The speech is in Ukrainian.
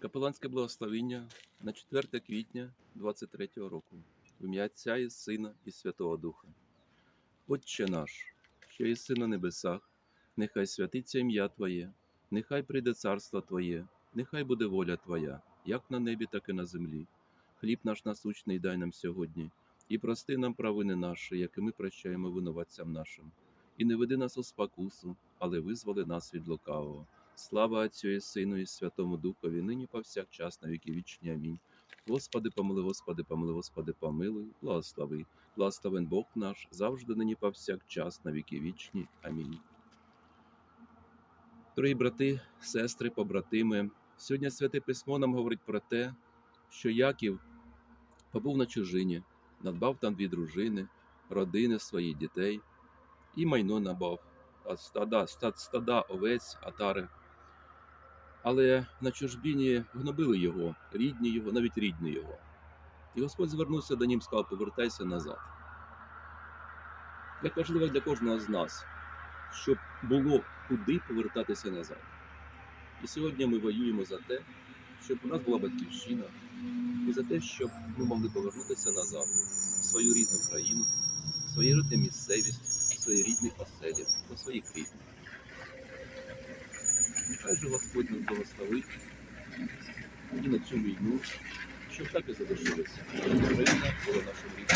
Капеланське благословіння на 4 квітня 23 року. В ім'я Отця і Сина і Святого Духа. Отче наш, що єси на небесах, нехай святиться ім'я Твоє, нехай прийде царство Твоє, нехай буде воля Твоя, як на небі, так і на землі. Хліб наш насущний дай нам сьогодні, і прости нам провини наші, як і ми прощаємо винуватцям нашим. І не веди нас у спокусу, але визволи нас від лукавого. Слава Отцю і Сину і Святому Духові, нині повсякчас на віки вічні. Амінь. Господи, помили, Господи, помили, Господи, помилуй, благослови. Благословен Бог наш, завжди нині повсякчас на віки вічні. Амінь. Дорогі брати, сестри, побратими, сьогодні Святе Письмо нам говорить про те, що Яків побув на чужині, надбав там дві дружини, родини своїх дітей і майно набав, стада, стада овець, атари. Але на чужбіні гнобили його, рідні його, навіть рідні його. І Господь звернувся до ним, сказав, повертайся назад. Як важливо для кожного з нас, щоб було куди повертатися назад. І сьогодні ми воюємо за те, щоб у нас була батьківщина, і за те, щоб ми могли повернутися назад в свою рідну країну, в свою рідну місцевість, в свої рідні оселі, до своїх рідних. Нехай же Господь нас благословить і на цю війну, щоб так і завершилося. Україна була нашим домом.